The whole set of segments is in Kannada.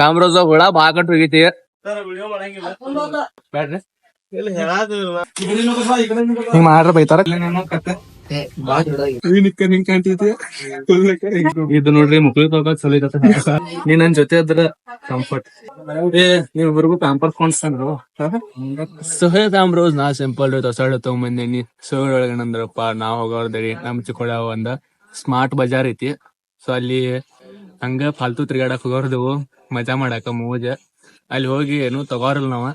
ರಾಮರೋಜ ಹುಳ ಬಾಳ ಕಟ್ ಹೋಗೈತಿ ಬ್ಯಾಡ್ರಿ. ಹಿಂಗ್ ಮಾಡ್ರ ಬೈತಾರ. ಇದು ನೋಡ್ರಿ ಮುಕ್ಳಿ ತಗೋ ಚಲೋ ಐತ ನೀ ನನ್ ಜೊತೆ ಅದ್ರ ಕಂಫರ್ಟ್ ಏ ನೀವಿಬ್ರಿಗೂ ಪ್ಯಾಂಪರ್ ಕೊಂಡ್ಸ್ತಾನ್ರು ಸೊಹೆ ಕ್ಯಾಮ್ರೋಸ್ ನಾ ಸಿಂಪಲ್ ಹೊಸಾಡ್ ತಗೊಂಬಂದೇನಿ ಸೋಳ್ ಒಳಗೇನಂದ್ರಪ್ಪ ನಾವ್ ಹೋಗೋರ್ದರಿ ನಮ್ ಚಿಕ್ಕೋಳ ಒಂದ ಸ್ಮಾರ್ಟ್ ಬಜಾರ್ ಐತಿ. ಸೊ ಅಲ್ಲಿ ಹಂಗ ಫಾಲ್ತು ತಿರ್ಗಾಡಕ್ ಹೋಗೋರ್ದವು. ಮಜಾ ಮಾಡಾಕ ಮೋಜ. ಅಲ್ಲಿ ಹೋಗಿ ಏನು ತಗೋರಲ್ ನಾವ.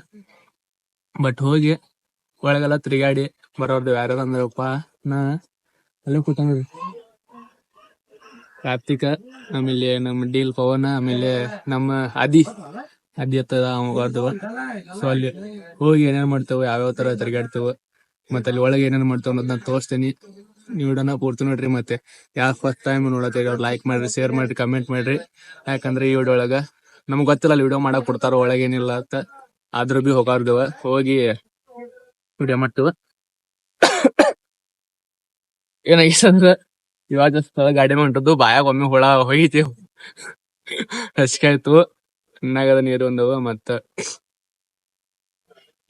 ಬಟ್ ಹೋಗಿ ಒಳಗೆಲ್ಲ ತಿರ್ಗಾಡಿ ಬರೋರ್ದು ಯಾರ್ಯಾರ ಅಂದ್ರಪ್ಪ, ನಾ ಅಲ್ಲೇ ಕೂತಂಗ್ರಿ ಕಾರ್ತಿಕ, ಆಮೇಲೆ ನಮ್ಮ ಡೀಲ್ ಪವನ, ಆಮೇಲೆ ನಮ್ಮ ಅದಿ. ಅದಿ ಹತ್ತದ ಅವ ಸೊ ಅಲ್ಲಿ ಹೋಗಿ ಏನೇನ್ ಮಾಡ್ತೇವೆ, ಯಾವ್ಯಾವ ತರ ತಿರ್ಗಾಡ್ತೇವೆ. ಮತ್ತೆ ಅಲ್ಲಿ ಒಳಗೆ ಏನೇನ್ ಮಾಡ್ತೇವೆ ಅನ್ನೋದನ್ನ ತೋರಿಸ್ತೀನಿ. ವಿಡಿಯೋನ ಪೂರ್ತಿ ನೋಡ್ರಿ ಮತ್ತೆ. ಯಾಕೆ ಫಸ್ಟ್ ಟೈಮ್ ನೋಡತ್ತೀರಿ ಅವ್ರು ಲೈಕ್ ಮಾಡ್ರಿ ಶೇರ್ ಮಾಡ್ರಿ ಕಮೆಂಟ್ ಮಾಡ್ರಿ. ಯಾಕಂದ್ರೆ ಈ ವಿಡಿಯೋ ಒಳಗ ನಮ್ಗೆ ಗೊತ್ತಿಲ್ಲ ವಿಡಿಯೋ ಮಾಡಕ್ ಕೊಡ್ತಾರ, ಒಳಗೇನಿಲ್ಲ ಅಂತ. ಆದ್ರೂ ಬಿ ಹೋಗಾರ್ದವ. ಹೋಗಿ ವಿಡಿಯೋ ಮಾಡ್ತೇವ. ಏನಾಗಿಸಂದ್ರ ಇವಾಗ ಸ್ಥಳ ಗಾಡಿ ಹೊಂಟದ್ದು, ಬಾಯಾಗ ಒಮ್ಮೆ ಹುಳ ಹೋಗಿತಿ. ಆಯ್ತು. ಹಣ್ಣಾಗದ ನೀರು ಒಂದವ ಮತ್ತ.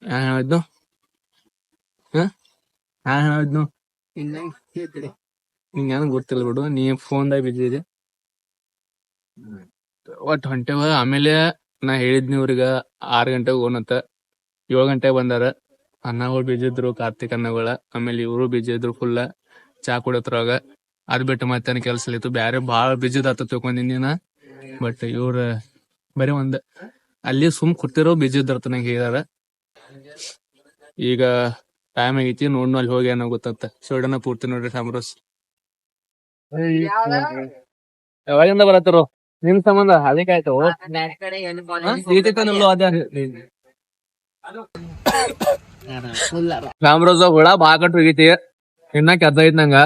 ಹೇಳಿದ್ನು? ಹಾ? ಹೇಳಿದ್ನು? ಏನ್ ಗೊತ್ತಿಲ್ಲ ಬಿಡು, ನೀ ಫೋನ್ದಾಗ ಬಿಜಿ ಇದೆ ಒಟ್ ಹೊಂಟೆವ, ಆಮೇಲೆ ನಾ ಹೇಳಿದ್ನಿ ಅವ್ರಿಗ ಆರ್ ಗಂಟೆಗೆ ಅಂತ. ಏಳ್ ಗಂಟೆಗೆ ಬಂದಾರ. ಅನ್ನಗಳು ಬಿಜಿ ಇದ್ರು, ಕಾರ್ತಿಕ್ ಅನ್ನಗಳ ಆಮೇಲೆ ಇವರು ಬಿಜಿ ಇದ್ರು ಫುಲ್ ಚಾ ಕುಡತ್ರಾಗ ಅದ್ ಬಿಟ್ಟು ಮತ್ತೆ ಕೆಲ್ಸ ಇತ್ತು ಬ್ಯಾರೆ ಬಾಳ ಬಿಜಿ ಆತ ತಿಳ್ಕೊಂಡಿನಿ ನಾ ಬಟ್ ಇವ್ರ ಬರೀ ಒಂದ್, ಅಲ್ಲಿ ಸುಮ್ ಕೂತಿರೋ ಬಿಜಿ ನಂಗೆ ಹೇಳ್ಯಾರ. ಈಗ ಟೈಮ್ ಆಗೈತಿ ನೋಡ್ನು ಅಲ್ಲಿ ಹೋಗಿ ಏನೋ ಗೊತ್ತಂತ. ಸೋಡನ ಪೂರ್ತಿ ನೋಡ್ರಿ ಸಾಮ್ರೋಸ್ ಯಾವಾಗಿಂದ ಬರತ್ತರು? ನಿಮ್ ಸಂಬಂಧ? ಅದಕ್ಕೆ ಆಯ್ತು. ರಾಮರೋಜ ಹುಳ ಬಾಳ ಕಟ್ ಹೋಗೈತಿ ಇನ್ನ ಕೆದ್ದ ಐತ್ ನಂಗ.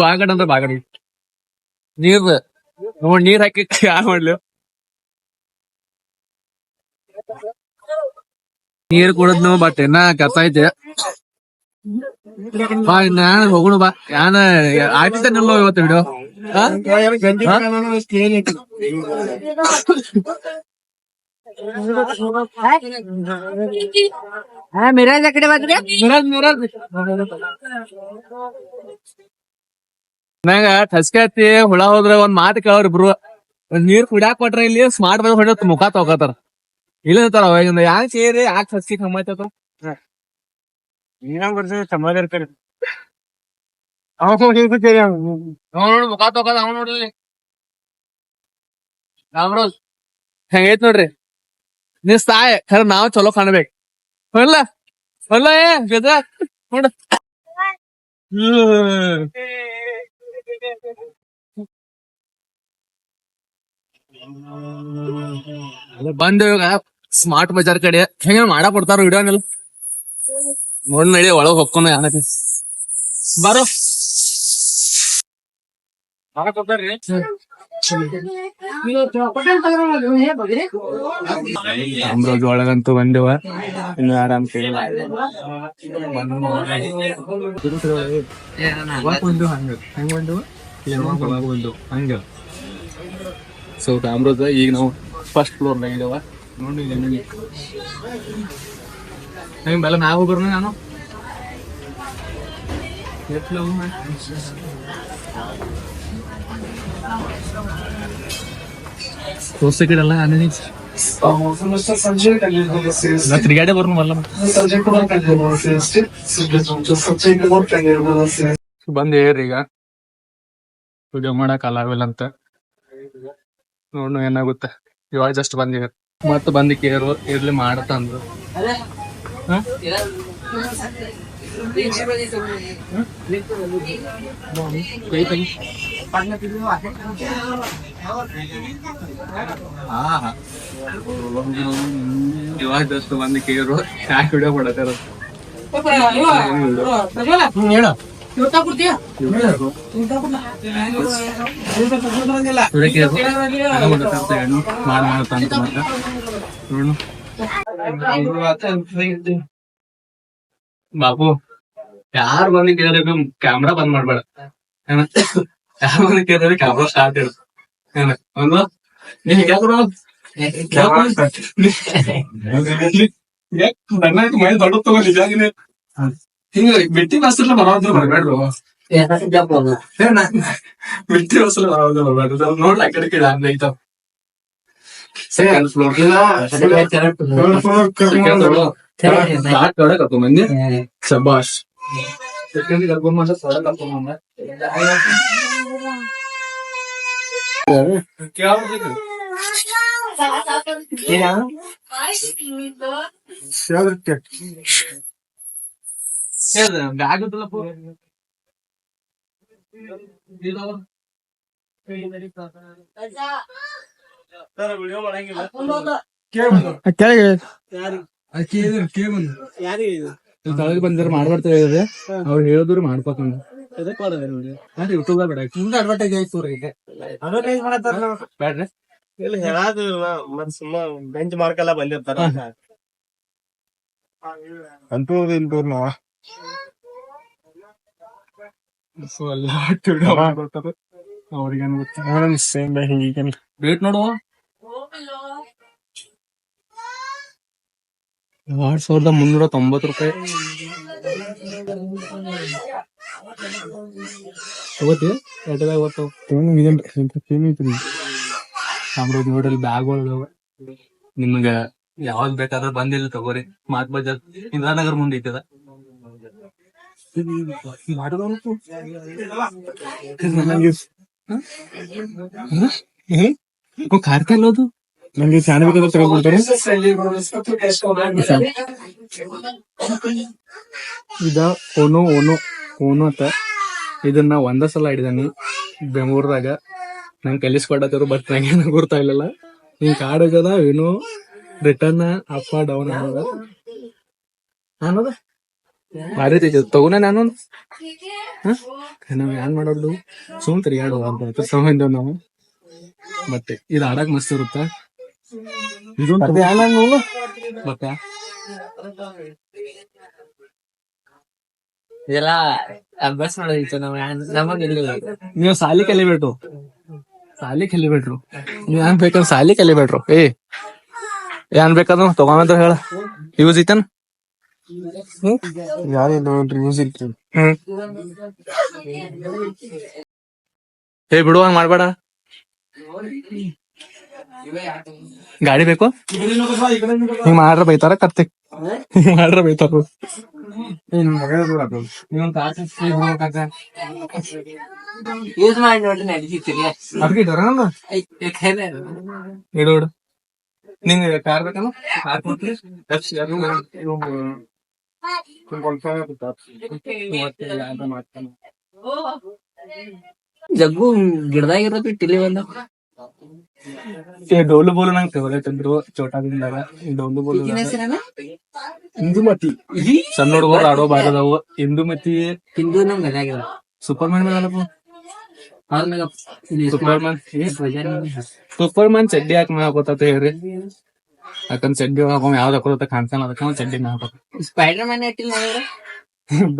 ಬಾಳ ಕಟ್ ಅಂದ್ರೆ ಬಾಳ ಕಟ್ ನೀರ್ ನೋಡ್ ನೀರ್ ಹಾಕಿ ಯಾರ್ ಮಾಡ್ಲಿ? ನೀರ್ ಕುಡದ್ನು ಬಟ್ ಇನ್ನ ಕೆತ್ತ ಐತೆ. ಬಾ ನಾನು ಹೋಗೋಣ ಬಾ. ಯಾನ ಆಯ್ತಿದ್ದಾನಲ್ಲೋ ಇವತ್ತು ವಿಡಿಯೋ ಮಿರಾಜ್ ಆ ಕಡೆ ಬಂದ್ರೆ? ನಂಗ ಟಸ್ಕೆ ಹತ್ತಿ ಹುಳ ಹೋದ್ರ ಒಂದ್ ಮಾತು ಕೇಳೋರ್ ಇಬ್ರು. ನೀರ್ ಕುಡಿಯಾಕ್ ಕೊಟ್ರೆ ಇಲ್ಲಿ ಸ್ಮಾರ್ಟ್ ಬಂದ್ ಹೊಡೆ ಮುಖ ತಗೋತಾರ ಇಲ್ಲ ಅಂತಾರ ಅವಾಗಿಂದ ಯಾಕ್ ಸೇರಿ ಯಾಕೆ ಟಸ್ಕಿ ಕಮ್ಮೈತದ ನೀನಂಗ್ ಬರ್ತೀವಿ ಸಮಾಜ ಇರ್ತಾರೆ ನೋಡ್ ಮುಖ ತಗೋದ ಅವ್ ನೋಡ್ಲಿ ರಾಮರೋಜ್ ಹೆಂಗೈತ್ ನೋಡ್ರಿ ನೀ ಸಾಯ್ ಖರೆ ನಾವ್ ಚಲೋ ಕಾಣ್ಬೇಕ್ ಹೊಲ್ಲ ಹೊಲ್ಲ ಏ ಗದ ನೋಡ ಬಂದ ಇವಾಗ ಸ್ಮಾರ್ಟ್ ಬಜಾರ್ ಕಡೆ ಹೆಂಗ ಮಾಡ ಕೊಡ್ತಾರ ವಿಡಿಯೋನೆಲ್ಲ ನೋಡ್ ನಡಿ ಒಳಗ್ ಹೊಕ್ಕೊಂಡ ಯಾನತಿ ಬಾರೋ. ಅಮ್ರೋಜ್ ಒಳಗಂತೂ ಬಂದೇವ. ಇನ್ನು ಆರಾಮ್ ಕೇಳಿಲ್ಲ ಹಂಗ. ಹೆಂಗ್ ಬಂದು ಒಂದು ಹಂಗ ಸೊ ಅಮ್ರೋಜ್ ಈಗ ನಾವು ಫಸ್ಟ್ ಫ್ಲೋರ್ ನಾಗ ಇದೇವ ನೋಡಿ? ಹೆಂಗ್ ಬೆಲ್ಲ ನಾವು ಹೋಗ್ಬರ್ನ ನಾನು? ನಾ ತಿರ್ಗಾಡೆ ಬರ್ನು ಮಲ್ಲ ಬಂದ್ ಹೇಳ್ರಿ ಈಗ. ವಿಡಿಯೋ ಮಾಡಕ್ ಅಲಾವಿಲ್ಲ ಅಂತ. ನೋಡ್ನು ಏನಾಗುತ್ತೆ. ಇವಾಗ ಜಸ್ಟ್ ಬಂದಿರ ಮತ್ತ ಬಂದ್ ಕೇರ್ ಇರ್ಲಿ ಮಾಡತ್ತ ಅಂದ್ರು ಹ? ಕೈ ತೆಗಿ. ಹಾ, ಹಾ. ಇವಾಗ ಜಸ್ಟ್ ಬಂದ್ ಕೇರು ಯಾಕೆ ವಿಡಿಯೋ ಕೊಡತ್ತಾರ ಹೇಳು ಬಾಬು ಯಾರು ಬಂದು ಕೇಳಿದ್ರೆ ಕ್ಯಾಮ್ರಾ ಬಂದ್ ಮಾಡ್ಬೇಡ ಯಾರು ಬಂದು ಕೇಳಿದ್ರೆ ಕ್ಯಾಮ್ರಾ ಸ್ಟಾರ್ಟ್ ಇಡು ಒಂದು ನೀ ಯಾಕ್ರು ನನ್ನ ಮೈ ದೊಡ್ಡ ತಗೋ ನಿಜಾಗಿನೇ ಹಿಂಗ ಬಿಟ್ಟಿ ಬಸ್ಸಲ್ಲ ಬರೋದ್ರು ಬರಬೇಡ್ರು. ಬಿಟ್ಟಿ ಬಸ್ಸಲ್ಲ ಬರೋದ್ರು ಬರಬೇಡ್ರು. ನೋಡ್ಲ ಆ ಕಡೆ ಕಡೆ ಹಂಗ ಐತಾವ ಸೆಕೆಂಡ್ ಫ್ಲೋರ್ ಕರ್ಕೊಂಡ್ ಬಂದಿ ಶಬಾಷ್. ಸೆಕೆಂಡ್ ಕರ್ಕೊಂಡ್ ಬಂದ? ಸಡನ್ ಕರ್ಕೊಂಡ್ ಬಂದ ಬ್ಯಾಗ್ ತಳಗ್ ಬಂದ್ರ ಮಾಡ್ಬಾರ್ತ ಹೇಳಿದ್ರೆ ಅವ್ರು ಹೇಳಿದ್ರು ಮಾಡ್ಬೇಕಂದ ಅದೇ ಯೂಟ್ಯೂಬ್ ಬೇಡ ಮುಂದೆ ಅಡ್ವರ್ಟೈಸ್ ಆಯ್ತು ರೀ ಅಡ್ವರ್ಟೈಸ್ ಮಾಡತ್ತಾರ ಬೇಡ್ರಿ ಇಲ್ಲಿ ಹೇಳಾದು ಮತ್ ಸುಮ್ಮ ಬೆಂಚ್ ಮಾರ್ಕ್ ಎಲ್ಲ ಬಂದಿರ್ತಾರ ಅಂತೂ ಇಂತೂ ನಾವ ಸೊ ಎಲ್ಲ ಬರ್ತಾರೆ ಅವ್ರಿಗೇನು ಗೊತ್ತ? ಸೇಮ್ ಹೀಗೆ ರೇಟ್ ನೋಡುವ? ಸಾವಿರದ ಮುನ್ನೂರ ತೊಂಬತ್ತು ರೂಪಾಯಿ. ತಗೋತಿ ಸಾಮ್ರಾಜ್ ನೋಡ್ರಿ ಬ್ಯಾಗ್ಗಳು ನಿಮ್ಗ ಯಾವ್ದ್ ಬೇಕಾದ್ರೆ ಬಂದಿಲ್ಲ ತಗೋರಿ. ಮಾತ್ ಬಜಾರ್ ಇಂದ್ರಾನಗರ್ ಮುಂದೆ ಐತದ ಕಾರ್ಕಲ್ಲೋದು ನಂಗೆ ಚಾನ ಬೇಕಾದ್ರೆ ತಗೊಂಡ್ಬಿಡ್ತಾರೆ ಇದ ಓನೋ ಓನೋ ಓನೋ ಅಂತ ಇದನ್ನ ಒಂದ ಸಲ ಹಿಡಿದಾನಿ ಬೆಂಗಳೂರದಾಗ ನಂಗೆ ಕಲಿಸ್ಕೊಡತ್ತರು ಬಟ್ ನಂಗೆ ಗುರ್ತಾ ಇಲ್ಲಲ್ಲ ನೀನ್ ಕಾರ್ಡ್ ಆಗದ ಏನು ರಿಟರ್ನ್ ಅಪ್ ಡೌನ್ ಅನ್ನೋದ ಅನ್ನೋದ ಭಾರಿ ತಗೋನ ನಾನು. ಹ? ನಾವ್ ಏನ್ ಮಾಡೋದು? ಸುಮ್ ತಿರ್ಗಾಡು ಅಂತ ಸಂಬಂಧ ನಾವು. ಮತ್ತೆ ಇದು ಆಡಕ್ ಮಸ್ತ್ ಇರುತ್ತ? ಇದೊಂದು ಮತ್ತೆ ಇದೆಲ್ಲ ಅಭ್ಯಾಸ ಮಾಡೋದಿತ್ತು ನಾವು ನಮಗ್ ಇಲ್ಲಿ ನೀವು ಸಾಲಿ ಕಲಿಬೇಡ್ರು. ಸಾಲಿ ಕಲಿಬೇಡ್ರು. ನೀವು ಏನ್ ಬೇಕಂದ್ರ ಸಾಲಿ ಕಲಿಬೇಡ್ರು. ಏ ಏನ್ ಬೇಕಾದ್ರು ತಗೊಂಡ್ರ ಹೇಳ. ಯೂಸ್ ಐತನ್ ಯಾರಿಲ್ಲ ನೋಡ್ರಿ ನ್ಯೂಸ್ ಇಲ್ರಿ ಹ್ಮ್ ಏ ಬಿಡು ಹಂಗ್ ಮಾಡ್ಬೇಡ ಗಾಡಿ ಬೇಕು ಹಿಂಗ್ ಮಾಡ್ರ ಬೈತಾರ ಕತ್ತೆ ಹಿಂಗ್ ಮಾಡ್ರ ಬೈತಾರ ನೀವೊಂದ್ ಕಾರ್ ಯೂಸ್ ಮಾಡಿ ನೋಡ್ರಿ ನಡೀತಿರಿ ಅದಕ್ಕೆ ಇದ್ದಾರ ಇಡು ಇಡು ನಿಂಗೆ ಕಾರ್ ಬೇಕಲ್ಲ ಕಾರ್ ಕೊಡ್ತೀರಿ ಜಗ್ಗು ಗಿಡದಾಗಿರೋ ಬಿಟ್ಟಿಲಿ ಬಂದ ಏ ಡೋಲು ಬೋಲು ನಂಗೆ ಫೇವರೇಟ್ ಅಂದ್ರು ಚೋಟಾದಿಂದಾಗ ಈ ಡೋಲು ಬೋಲು ಇಂದುಮತಿ ಸಣ್ಣ ಹುಡುಗರು ಆಡೋ ಬಾರದವು ಇಂದುಮತಿ ಹಿಂದೂ ನಮ್ ಗದಾಗಿರ ಸೂಪರ್ ಮ್ಯಾನ್ ಮೇಲಪ್ಪ ಆದ್ಮ್ಯಾಗ ಸೂಪರ್ ಮ್ಯಾನ್ ಸೂಪರ್ ಮ್ಯಾನ್ ಚಡ್ಡಿ ಹಾಕಿ ಮ್ಯಾಗ ಹಾಕೋತ ಹೇಳ್ರಿ ಯಾಕಂದ್ ಚಡ್ಡಿ ಒಳಗ ಯಾವ್ದು ಹಾಕೋದ ಕಾಣ್ತಾನ ಅದಕ್ಕ ಚಂಡಿ ಚಡ್ಡಿ ಹಾಕೋದು. ಸ್ಪೈಡರ್ ಮ್ಯಾನ್ ಇಟ್ಟಿಲ್ಲ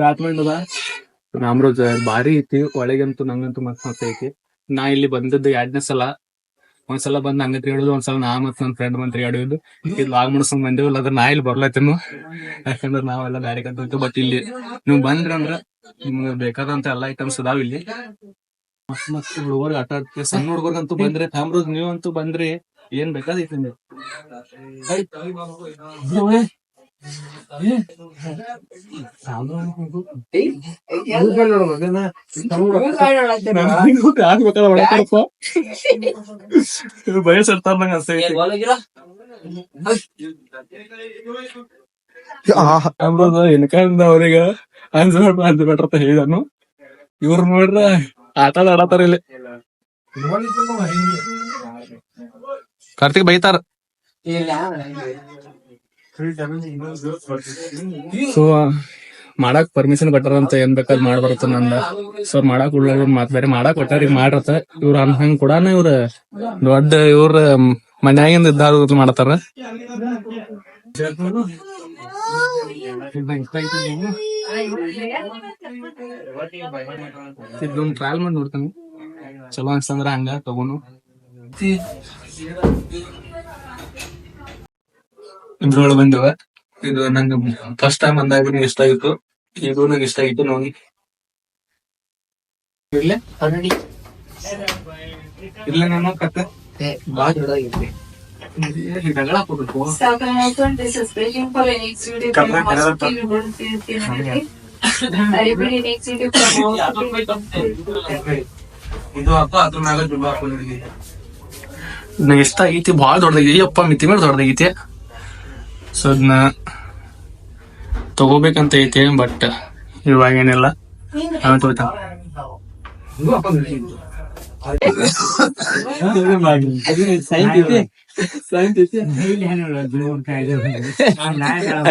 ಬ್ಯಾಟ್ಮನ್ ಅದ. ಅಮ್ರೋಜ್ ಭಾರಿ ಐತಿ ಒಳಗಂತೂ ನಂಗಂತೂ ಮಸ್ತ್ ಮಸ್ತ್ ಐತಿ. ನಾ ಇಲ್ಲಿ ಬಂದದ್ದು ಎರಡನೇ ಸಲ. ಒಂದ್ಸಲ ಬಂದ್ ಹಂಗ ತಿರುಗಾಡೋದು ಒಂದ್ಸಲ ನಾ ಮತ್ ನನ್ ಫ್ರೆಂಡ್ ಬಂದ್ ತಿರುಗಾಡೋದು. ಇದು ಲಾಗ್ ಮಾಡ್ಸ್ಕೊಂಡ್ ಬಂದೇವಲ್ಲ ಅದ್ರ ನಾ ಇಲ್ಲಿ ಬರ್ಲತ್ತೇನು ಯಾಕಂದ್ರ ನಾವೆಲ್ಲ ಬ್ಯಾರೆ ಕಂತ ಬಟ್ ಇಲ್ಲಿ ನೀವು ಬಂದ್ರಿ ಅಂದ್ರ ನಿಮ್ಗೆ ಬೇಕಾದಂತ ಎಲ್ಲಾ ಐಟಮ್ಸ್ ಅದಾವ ಇಲ್ಲಿ. ಮಸ್ತ್ ಮಸ್ತ್ ಹುಡುಗರ್ಗ ಆಟ ಆಡ್ತೀವಿ. ಸಣ್ಣ ಹುಡುಗರ್ಗಂತೂ ಬಂದ್ರೆ ತಾಮ್ರೋಜ್ ನೀವಂತೂ ಬಂದ್ರಿ. ಏನ್ ಬೇಕಾದೈತಿ ಬಯಸಿರ್ತಾರ ನಂಗೆ ಅನ್ಸೈತಿ ಇನ್ಕಂದ ಅವ್ರಿಗ ಅನ್ಸ್ಬೇಡ ಅನ್ಸ್ಬೇಡ್ರ ಅಂತ ಹೇಳಿದನು ಇವ್ರು ನೋಡ್ರ ಆಟ ಆಡತಾರ ಇಲ್ಲಿ. ಕಾರ್ತಿಕ್ ಬೈತಾರ. ಸೊ ಮಾಡಾಕ್ ಪರ್ಮಿಷನ್ ಕೊಟ್ಟಾರಂತ ಏನ್ ಬೇಕಾದ್ ಮಾಡ್ಬಾರತ್ತ ನಂದ. ಸೊ ಮಾಡಾಕ್ ಉಳ್ಳ ಮಾತ್ ಬೇರೆ ಮಾಡಾಕ್ ಕೊಟ್ಟಾರ ಈಗ ಮಾಡ್ರತ ಇವ್ರ ಅನ್ ಹಂಗ್ ಕೂಡಾನ ಇವ್ರ ದೊಡ್ಡ ಇವ್ರ ಮನ್ಯಾಗಿಂದ ಇದ್ದಾರ ಮಾಡತಾರ. ಟ್ರಾಯಲ್ ಟ್ರಯಲ್ ಮಾಡಿ ನೋಡ್ತಾನೆ. ಚಲೋ ಅನ್ಸಂದ್ರ ಹಂಗ ತಗೋನು ಇದ್ರೊಳಗೆ ಬಂದವ. ಇದು ನಂಗೆ ಫಸ್ಟ್ ಟೈಮ್ ಅಂದಾಗ ಇಷ್ಟ ಆಗಿತ್ತು. ಇದು ನಂಗೆ ಇಷ್ಟ ಆಗಿತ್ತು ನೋಡಿ. ಇರ್ಲೆ ಇಲ್ಲ ನಾನು ಕತ್ತೆ ಬಾ ಹಾಕೋಬೇಕು out. ಇದು ಅಪ್ಪ ಅದ್ರ ಮ್ಯಾಲ ಜುಬ್ಬ ಹಾಕೊಂಡಿದ್ದೀನಿ ಇಷ್ಟ ಆಗೈತಿ? ಭಾಳ ದೊಡ್ಡದಾಗೈತಿ ಅಪ್ಪ ಮಿತಿ ಮೇಲೆ ದೊಡ್ಡದಾಗೈತಿ. ಸೊ ಅದನ್ನ ತಗೋಬೇಕಂತ ಐತಿ ಬಟ್ ಇವಾಗ ಏನಿಲ್ಲ.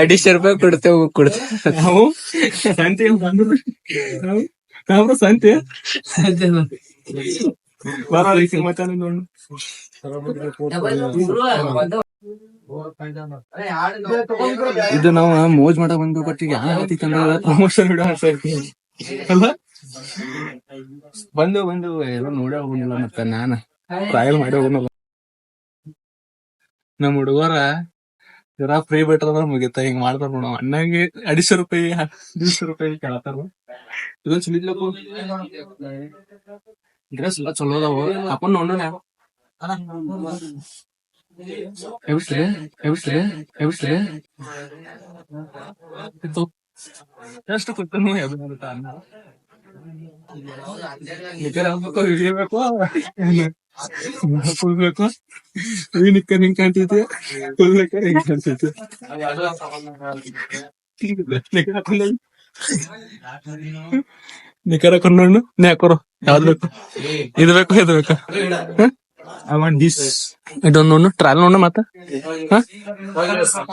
ಅಡಿಶ್ ರೂಪಾಯಿ ಕೊಡ್ತೇವೆ ಕೊಡ್ತೇವೆ. ನಾವು? ಸಂತೆ ನಾವು? ಸಂತೆ? ಬರೋ ಮತ್ತೆ ನೋಡು. ಇದು ನಾವು ಮೋಜ್ ಮಾಡ ಬಂದ್ವಿ ಬಟ್ ಈಗ ಪ್ರಮೋಷನ್ ವಿಡಿಯೋ ಹಾಕ್ಸೈತಿ ಅಲ್ಲ? ಬಂದು ಬಂದು ಎಲ್ಲ ನೋಡೇ ಹೋಗಿಲ್ಲ ಮತ್ತೆ ನಾನ. ಟ್ರಾಯಲ್ ಮಾಡಿ ಹೋಗಲ್ಲ ನಮ್ ಹುಡುಗರ ಜರ ಫ್ರೀ ಬಿಟ್ರ ಮುಗಿತ ಹಿಂಗ್ ಮಾಡ್ತಾರ ನೋಡ. ಅಣ್ಣಂಗೆ ಅಡಿಸ ರೂಪಾಯಿ ದಿವ್ಸ ರೂಪಾಯಿ ಕೇಳತ್ತಾರ ಇದೊಂದ್ ಚಲಿದ್ಲಪ್ಪ ಡ್ರೆಸ್ ಎಲ್ಲ ಚಲೋ ಅದಾವ. ಅಪ್ಪ ನೋಡೋಣ ಎಬ್ಸ್ರಿ ಎಬ್ಸ್ರಿ ಎಬ್ಸ್ರಿ ಎಷ್ಟು ಕೂತನು ಎಬ್ಬಿಸ್ತಾ ಅನ್ನ ನಿಖರ ಆಗ್ಬೇಕು ಹಿಡಿಯಬೇಕು ಫುಲ್ ಬೇಕು ಈ ನಿಕ್ಕರ್ ಹಿಂಗ್ ಕಾಣ್ತೈತಿ ಫುಲ್ ನಿಕ್ಕರ್ ಹಿಂಗ್ ಕಾಣ್ತೈತಿ ನಿಕ್ಕರ್ ಹಾಕೊಂಡ್ ನಿಖರ ಹಾಕೊಂಡ್ ನೋಡು ನೀ ಹಾಕೋರು ಯಾವ್ದು ಬೇಕು ಇದು ಬೇಕು ಇದು ಬೇಕು ಐ ವಾಂಟ್ ದಿಸ್ ಇದೊಂದು ನೋಡು ಟ್ರಯಲ್ ನೋಡು ಮತ್ತ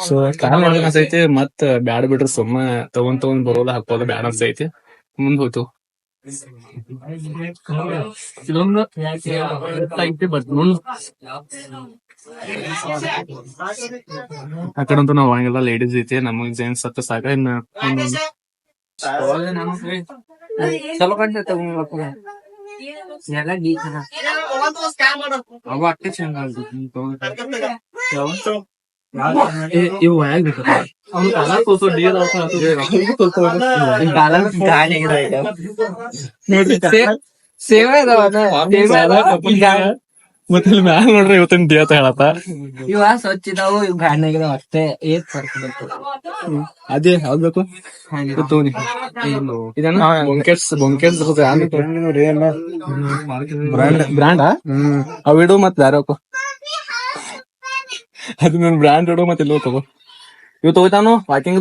ಸೊ ಟ್ರಯಲ್ ನೋಡಕ್ ಅನ್ಸೈತಿ ಮತ್ ಬ್ಯಾಡ ಬಿಡ್ರಿ ಸುಮ್ಮ ತಗೊಂಡ್ ತಗೊಂಡ್ ಬರೋದ ಹಾಕೋದ ಬ್ಯಾಡ ಅನ್ಸೈತಿ ಮುಂದ್ ಹೋಯ್ತು. ಇದೊಂದು ಆ ಕಡೆ ಅಂತೂ ನಾವ್ ಹಂಗೆಲ್ಲ ಲೇಡೀಸ್ ಐತಿ ನಮಗ್ ಜೆಂಟ್ಸ್ ಹತ್ತ ಸಾಕ ಇನ್ನ ಚಲೋ ಕಂಡ ಎಲ್ಲ ಗೀತ ಅವ ಅಟ್ಟೆ ಚಂದ ಇವು ಹೇಗ್ ಅವ್ನು ಕಾಲ ಕೂಸು ಡಿ ಸೇವೆ ಅದಾವ ಮತ್ತೆ ಇಲ್ಲಿ ಮ್ಯಾಲ ನೋಡ್ರಿ ಇವತ್ತಿನ ಡಿ ಅಂತ ಹೇಳತ್ತ ಇವ ಸ್ವಚ್ಛ ಇದಾವು ಇವ್ ಗಾಣಿಗಿದಾವ ಅಷ್ಟೇ ಏತ್ ಫರ್ಕ್ ಬಂತು ಅದೇ ಯಾವ್ದು ಬೇಕು? ತೋನಿ ಇದನ್ನ ಬೊಂಕೆಟ್ಸ್ ಬೊಂಕೆಟ್ಸ್ ಬ್ರಾಂಡ್ ಬ್ರಾಂಡ್ ಅವ್ ಇಡು ಮತ್ತೆ ಬೇರೆ ಹೋಗು ಅದು ನನ್ ಬ್ರಾಂಡ್ ಇಡು ಮತ್ತೆ ಇಲ್ಲಿ ತಗೋ. ಇವ್ ತಗೋತಾನು ವಾಕಿಂಗ್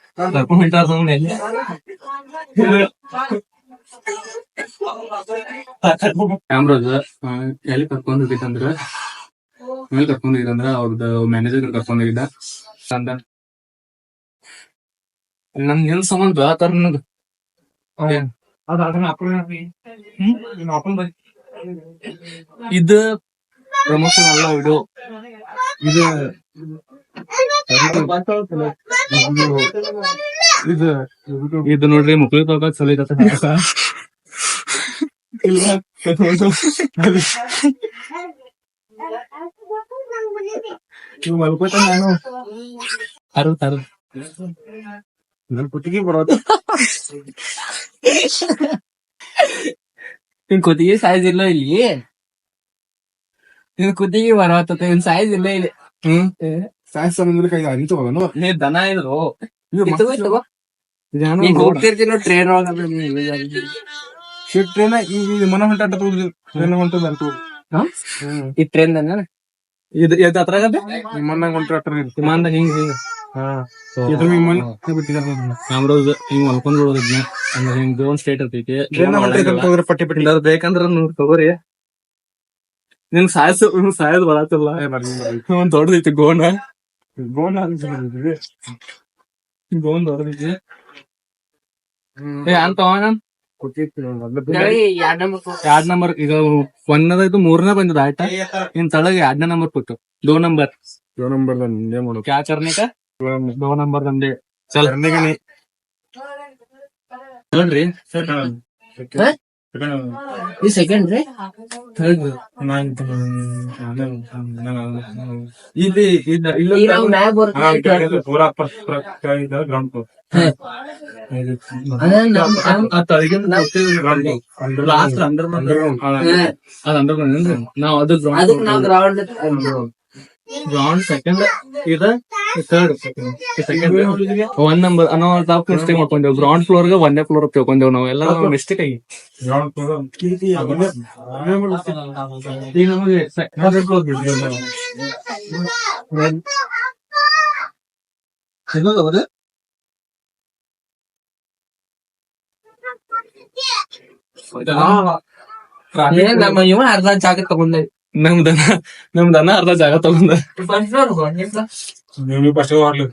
ಮಾಡ್ತಾ ಹೋಗೋಣ. ಎಲ್ಲಿ? ಕರ್ಕೊಂಡ್? ಕ್ಯಾಮ್ರಾದ ಎಲ್ಲಿ ಹೋಗಿತ್ತಂದ್ರ ಎಲ್ಲಿ ಕರ್ಕೊಂಡ್ ಹೋಗಿದಂದ್ರ ಅವ್ರದ್ದು ಮ್ಯಾನೇಜರ್ ಕರ್ಕೊಂಡ್ ಹೋಗಿದ್ದ ಚಂದ ನನ್ ಏನ್ ಸಂಬಂಧ ಬೇತಾರ ನನಗ ಇದು ಪ್ರಮೋಷನ್ ಅಲ್ಲ ವಿಡಿಯೋ ಇದು ಇದು ಇದು ನೋಡ್ರಿ ಮುಕ್ಳಿ ತಗೋಕ್ ಇಲ್ಲ ಇವ್ ಮಲ್ಕೋತ ನಾನು. ಅರು ತರು ನನ್ ಕುತ್ತಿಗೆ ಬರೋದು. ನಿನ್ ಕುತ್ತಿಗೆ ಸೈಜ್ ಇಲ್ಲ ಇಲ್ಲಿ? ನಿನ್ ಕುತ್ತಿಗೆ ಇನ್ ಸೈಜ್ ಇಲ್ಲ ಇಲ್ಲಿ? ಹ್ಮ್? ಸಾಯಸ್ ಅಂದ್ರೆ ಕೈ ಅಂತ ಹೋಗೋನು ದನ ಇದ್ರು ಹೋಗ್ತಿರ್ತೀನೋ ಟ್ರೈನ್ ಒಳಗ ಶಿಟ್ ಟ್ರೈನ್ ಈಗ ಮನ ಹೊಂಟಾಟ ಟ್ರೈನ್ ಹೊಂಟದ ಅಂತ ಈ ಟ್ರೈನ್ ಇದು ಹೊಂಟಾಟ ಹಿಂಗ ಹಿಂಗ ಇದ್ರ ಕ್ಯಾಮ್ರಾಸ್ ಹಿಂಗ್ ಮಲ್ಕೊಂಡ್ ಬಿಡೋದನ್ನ ಅಂದ್ರೆ ಹಿಂಗ್ ಒಂದ್ ಸ್ಟೇಟ್ ಇರ್ತೈತಿ ಟ್ರೈನ್ ಹೊಂಟೈತೆ ಅಂತ ಪಟ್ಟಿ ಪಟ್ಟಿ ಬೇಕಂದ್ರ ನೋಡ್ ತಗೋರಿ ನಿನ್ ಸಾಯಸ ಸಾಯದ್ ಬರತ್ತಿಲ್ಲ ಒಂದ್ ದೊಡ್ಡದೈತಿ ಗೋಣ ಗೋಂಡ ಏ ಅಂತ ಎರಡ್ ನಂಬರ್ ಈಗ ಒಂದದಾಯ್ತು ಮೂರನೇ ಬಂದದ ಆಯ್ತಾ ಇನ್ ತಳಗ ಎರಡನೇ ನಂಬರ್ ಕೊಟ್ಟು ದೋ ನಂಬರ್ ದೋ ನಂಬರ್ ಮಾಡು ಕ್ಯಾ ಕರ್ನಿಕ ದೋ ನಂಬರ್ ದಂದೆ ಚಲ್ ನೋಡ್ರಿ இது செகண்ட் ಥರ್ಡ್ ನಾನ್ ಇಲ್ಲಿ ಇಲ್ಲ ಪೂರಾ ಗ್ರೌಂಡ್ ಫ್ಲೋರ್ ಲಾಸ್ಟ್ ಅಂಡರ್ ಅದ ಅಂಡರ್ ನಾವು ಅದು ಗ್ರೌಂಡ್ ಗ್ರೌಂಡ್ ಸೆಕೆಂಡ್ ಇದ ಥರ್ಡ್ ಸೆಕೆಂಡ್ ನಂಬರ್ ಅನ್ನೋ ತಾಪ್ ಮಿಸ್ಟೇಕ್ ಮಾಡ್ಕೊಂಡೇವ್ ಗ್ರೌಂಡ್ ಫ್ಲೋರ್ಗೆ ಒಂದೇ ಫ್ಲೋರ್ ತಿಳ್ಕೊಂಡೇವ್ ನಾವು. ಎಲ್ಲ ಮಿಸ್ಟೇಕ್ ಆಗಿ. ಅರ್ಧ ಜಾಗ ತಗೊಂಡೇ. ನಮ್ ದನ ನಮ್ ದನ ಅರ್ಧ ಜಾಗ ತಗೊಂಡ. ನೀವು ಫಸ್ಟ್ ವಾರ್ಲು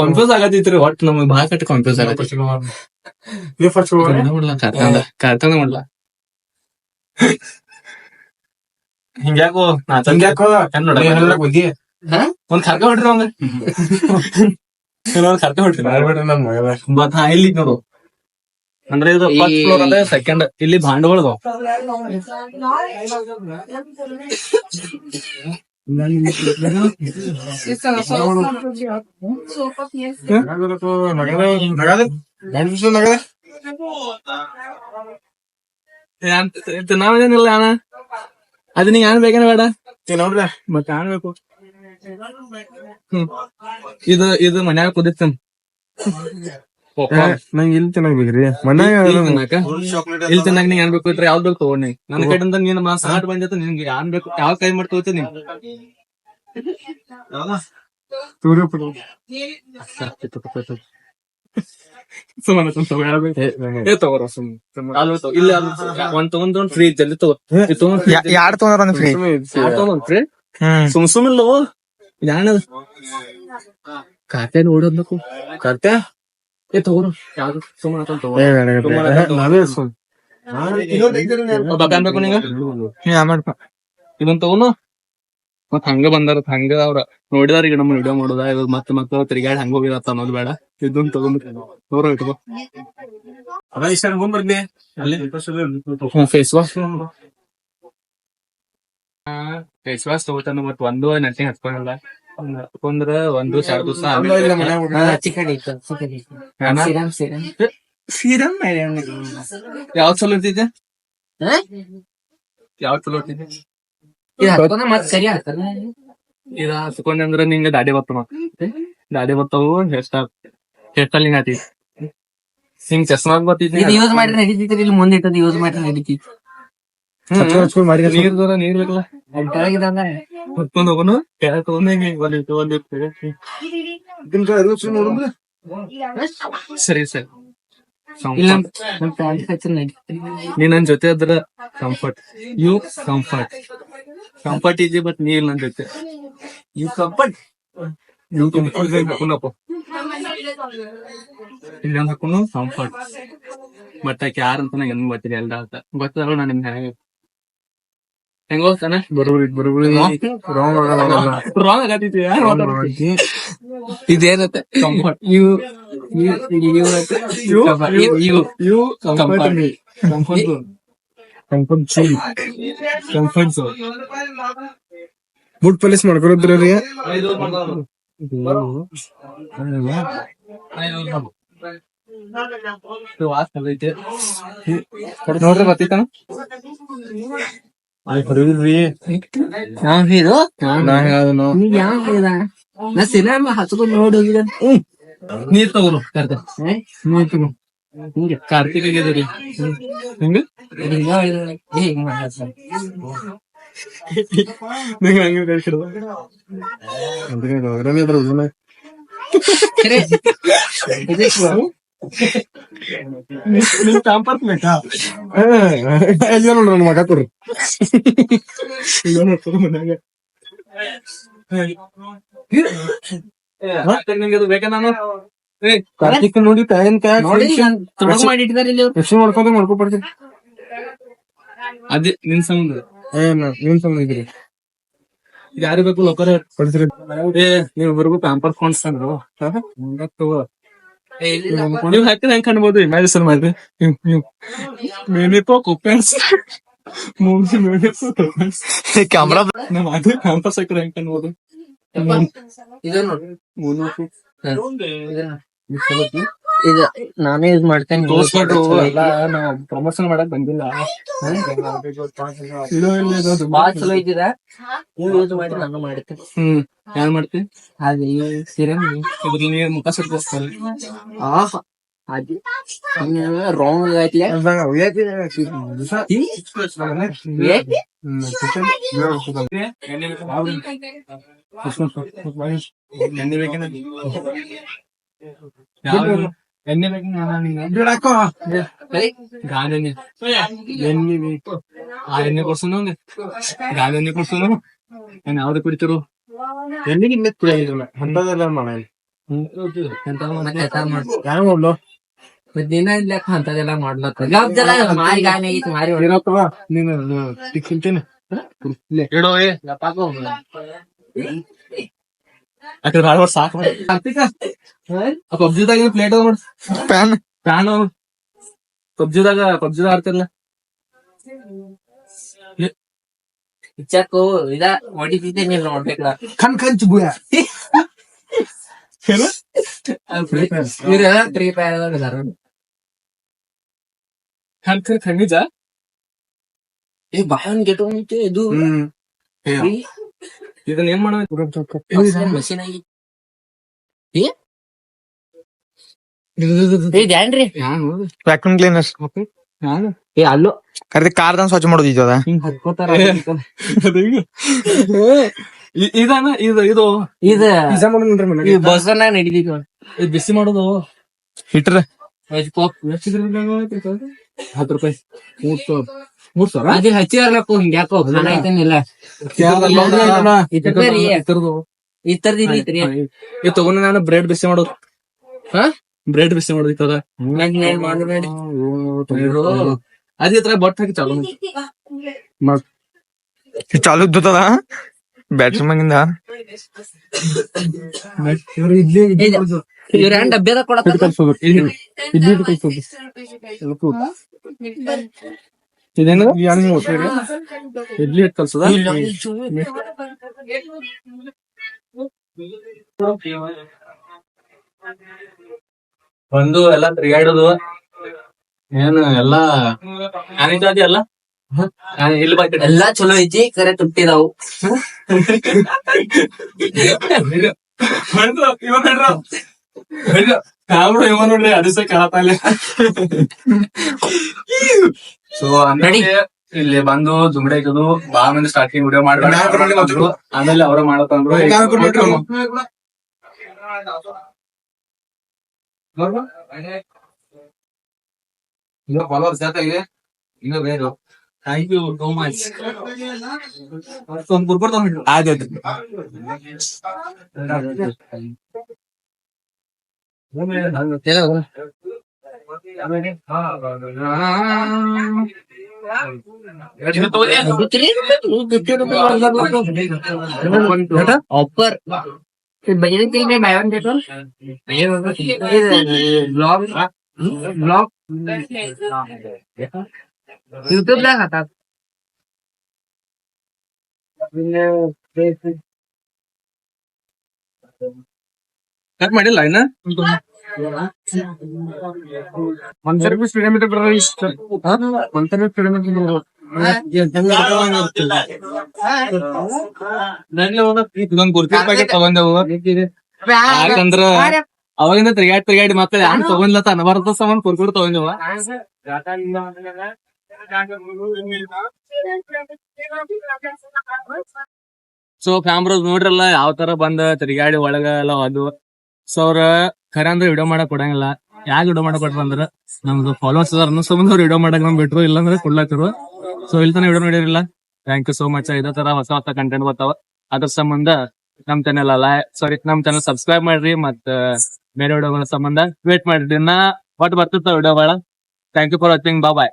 ಕನ್ಫ್ಯೂಸ್ ಆಗತ್ತಿತ್ರಿ ಒಟ್ ನಮಗ್ ಬಾಳ ಕಟ್ಟ ಕನ್ಫ್ಯೂಸ್ ಆಗತ್ತೆ. ನೀವು ಫಸ್ಟ್ ಮಾಡ್ಲ ಕಾರ್ತಾಂದ ಕಾರ್ತಾಂದ ಮಾಡ್ಲ ಹಿಂಗ್ಯಾಕೋ ಹಿಂಗ್ಯಾಕೋ? ನೋಡ ಒಂದ್ ಕರ್ಕ ಹೊಡ್ರಿ ಅವಂಗ ಒಂದ್ ಕರ್ಕ ಹೊಡ್ರಿ ನನ್ ಮಗ. ಮತ್ ಹಾ ಇಲ್ಲಿ ನೋಡು. ಅಂದ್ರೆ ಇದು ಫಸ್ಟ್ ಫ್ಲೋರ್ ಅಂದ್ರೆ ಸೆಕೆಂಡ್ ಇಲ್ಲಿ ಭಾಂಡಗಳು ನಾವೇನಿಲ್ಲ ಅಣ್ಣ. ಅದ್ ನೀ ಏನ್ ಬೇಕೇನ ಬೇಡ. ನೋಡ್ರಿ ಮತ್ತೆ ಆಣ್ಬೇಕು ಹ್ಮ್. ಇದು ಇದು ಮನ್ಯಾಗ ಕುದಿತನ್ ನಂಗೆ ಇಲ್ಲಿ ಮನ್ಯಾಗ ಇಲ್ಲಿ ತಿನ್ನಾಕ? ನೀ ಏನ್ ಬೇಕು ಇದ್ರೆ ಯಾವ್ದು ಬೇಕು ತಗೊಂಡಿ ನನ್ನ ಕಡೆಯಿಂದ ನೀನ್ ಸಾಟ್ ಬಂದಿತ್ತು ನಿನ್ಗೆ ಯಾನ್ ಬೇಕು ಯಾವ ಕೈ ಮಾಡಿ ಸುಮ್ಮನೆ ಸುಮ್ ತಗೋರ ಸುಮ್ ಇಲ್ಲ. ಇಲ್ಲಿ ಒಂದ್ ತಗೊಂಡ್ ಒಂದ್ ಫ್ರೀ ಜಲ್ದಿ ತಗೋ. ಇದು ತಗೊಂಡ್ free ಜಲ್ದಿ. ಯಾರು ತೊಗೊಂಡ್ರ ಫ್ರೀ ಯಾರ್ ತಗೊಂಡ್ ಫ್ರೀ ಹ್ಮ್. ಸುಮ್ ಸುಮ್ಮಿಲ್ಲ ಯಾಣದ ಖಾತೆ ನೋಡೋದ್ಬೇಕು ಕರ್ತೆ? ಏ ತಗೋರು ಯಾವ್ದು? ಸುಮ್ಮನೆ ಇದನ್ ತಗೋನು. ಮತ್ ಹಂಗ ಬಂದಾರ ಹಂಗ ಅವ್ರ. ನೋಡಿದಾರ ಈಗ ನಮ್ಮ ವಿಡಿಯೋ ಮಾಡೋದ ಇವಾಗ ಮತ್ತೆ ಮತ್ತೆ ತಿರ್ಗಾಡಿ ಹಂಗ ಹೋಗಿರತ್ತ ಅನ್ನೋದು ಬೇಡ. ಇದನ್ನ ತಗೊಂಡ್ ನೋಡ್ರ ಇಟ್ಕೋ. ಅದ ಇಷ್ಟ ಅಲ್ಲಿ. ಫೇಸ್ ವಾಶ್ ಫೇಸ್ ವಾಶ್ ತಗೋತಾನ ಮತ್ ಒಂದು ನೆಟ್ಟಿಂಗ್ ಹಚ್ಕೊಳಲ್ಲ ಹಚ್ಕೊಂಡ್ರ ಒಂದು ಎರಡು ದಿವಸ? ಸಿರಮ್ ಯಾವ್ ಚಲೋ ಇರ್ತಿದ್ದೆ ಹಾ? ಯಾವ್ದ್ ಚಲೋ ಇರ್ತಿದ್ದೆ ಇದ ಹಚ್ಕೊಂಡೆ ಅಂದ್ರ ನಿಂಗ ದಾಡಿ ಬರ್ತಾವ ದಾಡಿ ಬರ್ತಾವು ಹೇರ್ ಸ್ಟೈಲ್ ಹೇರ್ ಸ್ಟೈಲ್ ಹಿಂಗ ಆತಿ ಹಿಂಗ್ ಚಸ್ಮಾ ಬರ್ತಿದ್ದೆ ಯೂಸ್ ಮಾಡಿದ್ರೆ ನಡೀತಿತ್ತು ಇಲ್ಲಿ ಮುಂದೆ ಇಟ್ಟದ ಯೂಸ್ ಮಾಡಿದ್ರೆ ನಡೀತಿತ್ತು. ನೀರ್ ದೂರ ನೀರ್ ಬೇಕಲ್ಲ? ಹೊತ್ಕೊಂಡ್ ಹೋಗೋನು ಕೆಳ ಸರಿ ಸರಿ. ನೀ ನನ್ ಜೊತೆ ಅದ್ರ ಕಂಫರ್ಟ್ ಯು ಕಂಫರ್ಟ್ ಕಂಫರ್ಟ್ ಇದೆ ಬಟ್ ನೀ ಇಲ್ಲ ನನ್ ಜೊತೆ. ಯು ಕಂಫರ್ಟ್ ಯು ಕಂಫರ್ಟ್ ಹಾಕೊಂಡಪ್ಪ ಇಲ್ಲಿ ಒಂದ್ ಹಾಕೊಂಡು ಕಂಫರ್ಟ್ ಬಟ್ ಆಕೆ ಯಾರು ಅಂತ ನಂಗೆ ಹೆಂಗ್ ಗೊತ್ತಿಲ್ಲ ಎಲ್ಲ ಗೊತ್ತಲ್ಲ ನಾನು ನಿಮ್ಗೆ ಹೆಂಗ ಹೆಂಗ ಹೋಗ್ತಾನೆ ಬರೋಬ್ರಿ ಬರೋಬ್ರಿ ರಾಂಗ್ ರಾಂಗ್ ಆಗತ್ತಿತ್ತು ಯಾರು ಮಾತಾಡ್ತಿ ಇದೇನತ್ತೆ? Comfort you you you you comfort comfort zone boot polish ಮಾಡ್ಕೊಳದ್ರಿ ನೋಡ್ರಿ ಬರೋದ್ರಿ ನಾವ್ ಇದು ನಾ ಹೇಳೋದು ಈಗ ಯಾವ ಇದ ನಾ ಸಿನಿಮಾ ಹಚ್ಕೊಂಡ್ ನೋಡಿ ಹೋಗಿದ ನೀರ್ ತಗೋರು ಕರ್ದ ನೀರ್ ತಗೋ ಹಿಂಗೆ ಕಾರ್ತಿಕ್ ಆಗಿದ್ರಿ ಹಿಂಗ ಹಿಂಗ್ ಮಾಡ್ತಾರೆ ನಿಂಗೆ ಹಂಗೆ ಕಳ್ಸಿಡ್ದ ಅಂದ್ರೆ ರವಿ ಅದ್ರ ಉಳ್ನ ಖರೆ. ಇದಕ್ಕೆ ನಿಮ್ ಪ್ಯಾಂಪರ್ಸ್ ಬೇಕಾ ಇಲ್ಲ ನೋಡ್ರಿ ನನ್ನ ಮಗ ಕೊಡ್ರಿ. ನೋಡ್ತಾರೆ ಮನ್ಯಾಗ. ನಾನು? ಕಾರ್ತಿಕ್ ನೋಡಿ ಟೈಮ್ ಅದೇ ನಿನ್ ಸಂಬಂಧ. ಸಂಬಂಧ ಇದ್ರಿ. ಯಾರು ಬೇಕು ಲೋಕರ್? ಕೊಡ್ತೀರಿ. ಏ ನೀವಿಬ್ರಿಗೂ ಪ್ಯಾಂಪರ್ಸ್ ಕೊಂಡ್ಸಂದ್ರು. ತಗೋ. ನೀವ್ ಹಾಕಿದ ಹೆಂಗ್ ಕಾಣ್ಬೋದು ಇಮ್ಯಾಜಿನ್ ಮಾಡ್ರಿ ಮೇನಿಪೋ ಕುಪ್ಪೆನ್ಸ್ ಮೂವಿ ಮೇನಿಪೋ ಕುಪ್ಪೆನ್ಸ್ ಕ್ಯಾಮ್ರಾ ನಾವ್ ಅದೇ ಕ್ಯಾಂಪಸ್ ಹಾಕಿದ್ರೆ ಹೆಂಗ್ ಕಾಣ್ಬೋದು ಇದು ನೋಡಿ ಮೂನೂಕು ಇದು ನಾನೇ ಯೂಸ್ ಮಾಡ್ತೇನೆ ಪ್ರಮೋಷನ್ ಮಾಡಕ್ ಬಂದಿಲ್ಲ. ಬಾಳ್ ಚಲೋ ಇದ್ದೀರಾ ನೀವು ಯೂಸ್ ಮಾಡಿ ನಾನು ಮಾಡ್ತೇನೆ. ಹ್ಮ್ ಯಾರ್ ಆ ಅದು ಸಿರಮ್ ಇದ್ರಲ್ಲಿ ನೀರ್ ಮುಖ ಸುಟ್ಕೋಸ್ತಾರೆ ಆಹ್ ಅದು ರಾಂಗ್ ಆಯ್ತಿಲ್ಲ ಎಣ್ಣೆ ಬೇಕೇನ ಯಾವ್ದು? ಎಣ್ಣೆ ಬೇಕೇನ ಗಾಳಿ ಎಣ್ಣೆ ಎಣ್ಣೆ ಬೇಕು ಆ ಎಣ್ಣೆ ಕೊಡ್ಸೋನು ಅವ್ನಿಗೆ. ಗಾಳಿ ಎಣ್ಣೆ ಕೊಡ್ಸೋನು ಏನ್ ಯಾವ್ದು ಕುಡಿತಿರು ಎಣ್ಣೆ ಗಿಣ್ಣೆ ಕುಡಿಯೋದಿಲ್ಲ ಅಂತದೆಲ್ಲ ಮಾಡಿ ಯಾರು ಮಾಡ್ಲು ದಿನ ಇಲ್ಲಕ್ಕ ಅಂತದೆಲ್ಲ ಮಾಡ್ಲತ್ತ ಗಬ್ದಲ್ಲ ಮಾರಿ ಗಾನೆ ಐತಿ ಮಾರಿ ಹೊಡ್ದು. ಏನತ್ತವ ನೀನು ತಿಕ್ಕಿಂತೀನಿ ಇಡೋ ಏ ಯಾಕಂದ್ರೆ ಭಾಳ ವರ್ಷ ಸಾಕು ಪಬ್ಜಿದಾಗ ಪ್ಲೇಟ್ ಅದ ಮಾಡ್ ಪ್ಯಾನ್ ಫ್ಯಾನ್ ಪಬ್ಜಿದಾಗ ಪಬ್ಜಿದಾಗ ಆಡ್ತಿರ್ಲ ಇಚ್ಚಾಕು ಇದ ಹೊಡಿತಿದ್ದೆ ನೀನ್ ನೋಡ್ಬೇಕಲ್ಲ ಕಣ್ ಕಂಚು ಬುಯ ಇವ್ರೆಲ್ಲ ಫ್ರೀ ಫೈರ್ ಅದಾರ ಖನ್ ಖನ್ ಖಂಡಿಜ ಏ ಬಾಯನ್ ಗೆಟ್ ಮುಂಚೆ ಇದು ಹ್ಮ್ ಇದನ್ನ ಏನ್ ಮಾಡ್ಬೇಕು ಮಷೀನ್ ಆಗಿ. ಇದ್ಯಾನ್ರಿ ವ್ಯಾಕ್ಯೂಮ್ ಕ್ಲೀನರ್ ಏ ಅಲ್ಲೋ. ಕರೆದಿ ಕಾರ್ದನ್ ಸ್ವಚ್ಛ ಮಾಡೋದು ಇದು ಅದ? ಹಿಂಗ್ ಹತ್ಕೋತಾರ ಇದಾನ? ಇದು ಇದು. ಇದ ಪಿಜ್ಜಾ ಮಾಡೋದ್ರಿ ಈ ಬಸ್ಸನ್ನ ನಡೀತಿದ್ವಿ ಇದು ಬಿಸಿ ಮಾಡೋದು. ಹಿಟ್ರ ಪಾಪ್ ಹತ್ತು ರೂಪಾಯಿ. ಸಾವಿರ ಮೂರ್ ಸಾವಿರ ಅದೇ ಹಚ್ಚಿದಾರಲ್ಲಪ್ಪ ಹಿಂಗ್ಯಾಕೋ ಯಾಕೋ ಐತೇನಿಲ್ಲ ಈ ತರದ್ ಇಲ್ಲಿ. ಐತ್ರಿ ಇದು ತಗೊಂಡು ನಾನು ಬ್ರೆಡ್ ಬಿಸಿ ಮಾಡೋದು. ಹಾ? ಬ್ರೆಡ್ ಬಿಸಿ ಮಾಡೋದು ಮಾಡ್ಬೇಡಿ ಅದೇ ತರ ಬಟ್ ಹಾಕಿ ಚಾಲು. ಚಾಲು ಇದ್ದದ? ಬ್ಯಾಟ್ರಿ ಮಂಗಿಂದ ಇವ್ರ ಡಬ್ಬ್ಯಾದ ಕೊಡತ್ತ ಇದೇನು? ಇಡ್ಲಿ ಕಲ್ಸದ ಬಂದು ಎಲ್ಲಾ ತಿರ್ಗಾಡೋದು. ಏನು ಎಲ್ಲಾ ಅನಿತಾದಿ ಅಲ್ಲ ಇಲ್ಲಿ ಬಾಕಿ ಎಲ್ಲಾ ಚಲೋ ಐತಿ ಕರೆ ತುಟ್ಟಿದಾವು. ಕಾಮ್ರು ಇವ ನೋಡ್ರಿ. ಅಡಿಸ ಕೇಳತ್ತಾಲೆ ಸೊ? ಇಲ್ಲಿ ಬಂದು ಇದ್ದದು ಬಾ ಮಂದಿ ಸ್ಟಾರ್ಟಿಂಗ್ ವಿಡಿಯೋ ಮಾಡ್ಬೇಕು ಆಮೇಲೆ ಅವ್ರ ಮಾಡತ್ತಂದ್ರು ಫಾಲೋವರ್ಸ್ ಜಾತಾಗಿದೆ ಇನ್ನು ಬೇರೆ ಥ್ಯಾಂಕ್ ಯು ಸೋ ಮಚ್ ಒಂದು ಕುರ್ಕುರ್ ತಗೊಂಡು ಆಯ್ತು ऑफर बजरंग के लिए buy one get one blog blog YouTube ला खातात कट माडेल आहे ना ಒಂದ್ ರೂಪಾಯಿ ಇದೆ ಬರೋ ಇಷ್ಟ ಗುರ್ತಿ ಪ್ಯಾಕೆಟ್ ತಗೊಂಡೆವು. ಯಾಕಂದ್ರ ಅವಾಗಿಂದ ತಿರ್ಗಾಡಿ ತಿರ್ಗಾಡಿ ಮತ್ತೆ ಯಾರು ತಗೊಂಡ್ಲತ್ತ ಅನಬಾರ್ದ ಸಾಮಾನ್ ಕುರ್ಕುರ್ ತಗೊಂಡೆವ. ಸೊ ಫ್ಯಾಮ್ರೋಸ್ ನೋಡ್ರಲ್ಲ ಯಾವ ತರ ಬಂದ ತಿರ್ಗಾಡಿ ಒಳಗ ಎಲ್ಲ ಅದು. ಸೊ ಅವ್ರ ಖರೆ ಅಂದ್ರೆ ವಿಡಿಯೋ ಮಾಡಕ್ ಕೊಡಂಗಿಲ್ಲ. ಯಾಕೆ ವಿಡಿಯೋ ಮಾಡಕ್ ಕೊಟ್ರ ಅಂದ್ರ, ನಮ್ದು ಫಾಲೋವರ್ಸ್ ಅದಾರ. ಸುಮ್ಮನೆ ಅವ್ರು ವಿಡಿಯೋ ಮಾಡಕ್ ನಮ್ ಬಿಟ್ರು. ಇಲ್ಲಾಂದ್ರೆ ಕೊಡ್ಲಾತಿರು ಸೊ ಇಲ್ಲಿ ತನ ವಿಡಿಯೋ ನಡಿರಲಿಲ್ಲ. ಥ್ಯಾಂಕ್ ಯು ಸೋ ಮಚ್ ಇದೇ ತರ ಹೊಸ ಹೊಸ ಕಂಟೆಂಟ್ ಬರ್ತಾವ. ಅದ್ರ ಸಂಬಂಧ ನಮ್ ಚಾನೆಲ್ ಅಲ್ಲ. ಸಾರಿ ನಮ್ ಚಾನೆಲ್ ಸಬ್ಸ್ಕ್ರೈಬ್ ಮಾಡ್ರಿ ಮತ್ತ ಬೇರೆ ವಿಡಿಯೋಗಳ ಸಂಬಂಧ ವೇಟ್ ಮಾಡ್ರಿ. ನಾ ಒಟ್ಟು ಬರ್ತಿರ್ತಾವ ಬಾಳ ಥ್ಯಾಂಕ್ ಯು ಫಾರ್ ವಾಚಿಂಗ್ ಬಾ ಬಾಯ್